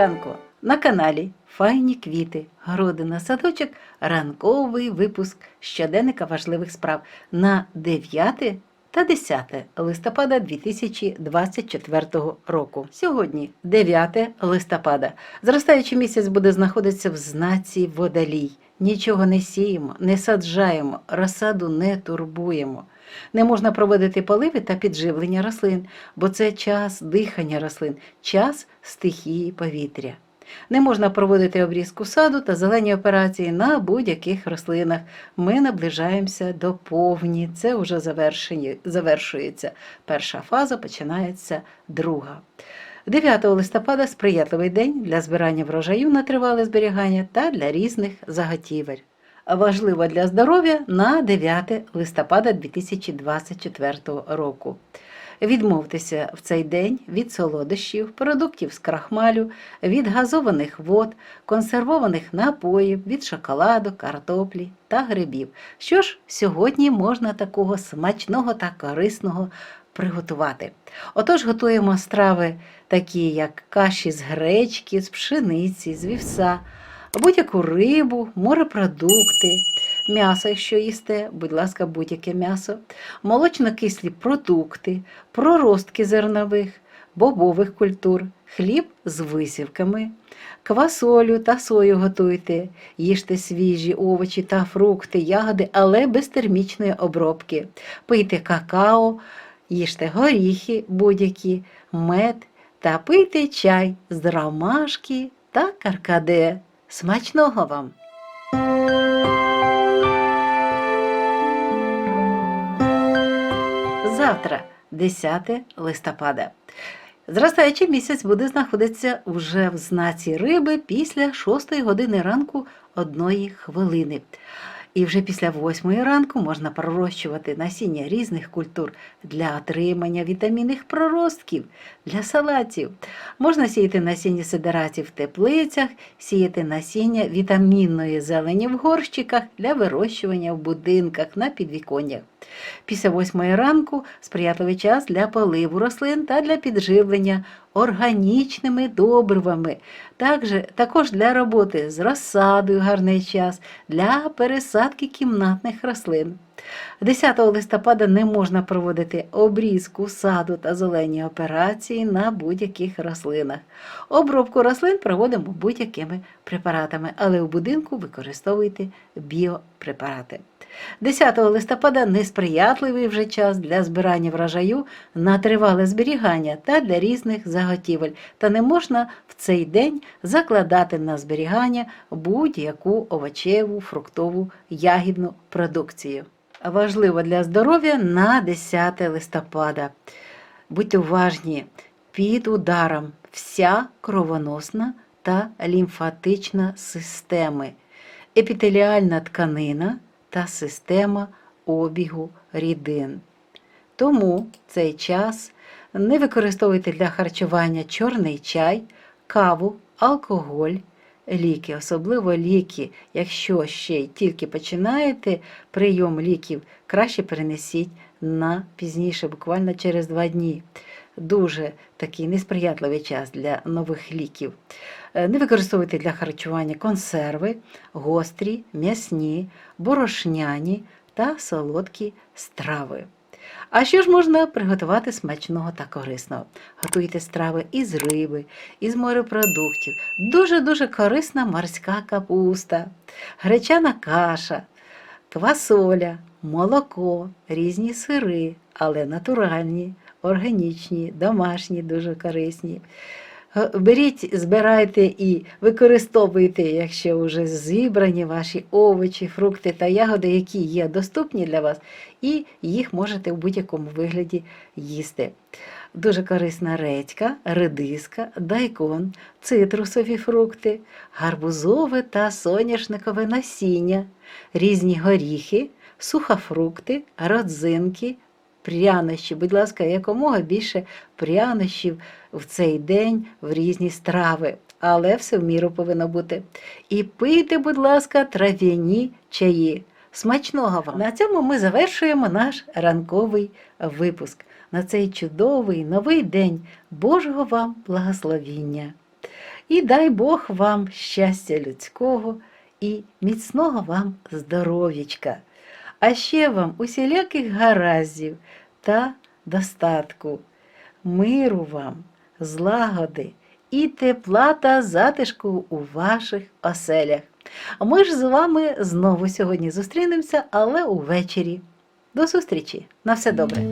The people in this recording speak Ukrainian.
ранку. На каналі Файні квіти, городина, садочок, ранковий випуск щоденника важливих справ. На 9 та 10 листопада 2024 року. Сьогодні 9 листопада. Зростаючий місяць буде знаходитися в знаці водолій. Нічого не сіємо, не саджаємо, розсаду не турбуємо. Не можна проводити поливи та підживлення рослин, бо це час дихання рослин, час стихії повітря. Не можна проводити обрізку саду та зелені операції на будь-яких рослинах. Ми наближаємося до повні. Це вже завершується. Перша фаза, починається друга. 9 листопада сприятливий день для збирання врожаю на тривале зберігання та для різних заготівель. Важливо для здоров'я на 9 листопада 2024 року. Відмовтеся в цей день від солодощів, продуктів з крахмалю, від газованих вод, консервованих напоїв, від шоколаду, картоплі та грибів. Що ж сьогодні можна такого смачного та корисного приготувати? Отож, готуємо страви, такі як каші з гречки, з пшениці, з вівса, будь-яку рибу, морепродукти, м'ясо, якщо їсте, будь ласка, будь-яке м'ясо, молочно-кислі продукти, проростки зернових, бобових культур, хліб з висівками, квасолю та сою готуйте, їжте свіжі овочі та фрукти, ягоди, але без термічної обробки. Пийте какао, їжте горіхи будь-які, мед та пийте чай з ромашки та каркаде. Смачного вам! Завтра, 10 листопада. Зростаючий місяць буде знаходитися вже в знаці риби після 6 години ранку одної хвилини. І вже після 8 ранку можна пророщувати насіння різних культур для отримання вітамінних проростків, для салатів. Можна сіяти насіння сидератів в теплицях, сіяти насіння вітамінної зелені в горщиках для вирощування в будинках на підвіконнях. Після 8 ранку сприятливий час для поливу рослин та для підживлення органічними добривами. Також, також для роботи з розсадою гарний час, для пересадки кімнатних рослин. 10 листопада не можна проводити обрізку саду та зелені операції на будь-яких рослинах. Обробку рослин проводимо будь-якими препаратами, але у будинку використовуйте біопрепарати. 10 листопада несприятливий вже час для збирання врожаю на тривале зберігання та для різних заготівель, та не можна в цей день закладати на зберігання будь-яку овочеву, фруктову, ягідну продукцію. Важливо для здоров'я на 10 листопада. Будьте уважні, під ударом вся кровоносна та лімфатична системи, епітеліальна тканина та система обігу рідин. Тому цей час не використовуйте для харчування чорний чай, каву, алкоголь, ліки, особливо ліки, якщо ще й тільки починаєте прийом ліків, краще перенесіть на пізніше, буквально через два дні. Дуже такий несприятливий час для нових ліків. Е, Не використовуйте для харчування консерви, гострі, м'ясні, борошняні та солодкі страви. А що ж можна приготувати смачного та корисного? Готуйте страви із риби, із морепродуктів. Дуже-дуже корисна морська капуста, гречана каша, квасоля, молоко, різні сири, але натуральні, органічні, домашні, дуже корисні. Беріть, збирайте і використовуйте, якщо вже зібрані ваші овочі, фрукти та ягоди, які є доступні для вас, і їх можете в будь-якому вигляді їсти. Дуже корисна редька, редиска, дайкон, цитрусові фрукти, гарбузове та соняшникове насіння, різні горіхи, сухофрукти, родзинки, прянощі. Будь ласка, якомога більше прянощів в цей день в різні страви. Але все в міру повинно бути. І пийте, будь ласка, трав'яні чаї. Смачного вам! На цьому ми завершуємо наш ранковий випуск. На цей чудовий новий день Божого вам благословіння. І дай Бог вам щастя людського і міцного вам здоров'ячка. А ще вам усіляких гараздів та достатку, миру вам, злагоди і тепла та затишку у ваших оселях. А ми ж з вами знову сьогодні зустрінемося, але увечері. До зустрічі! На все добре!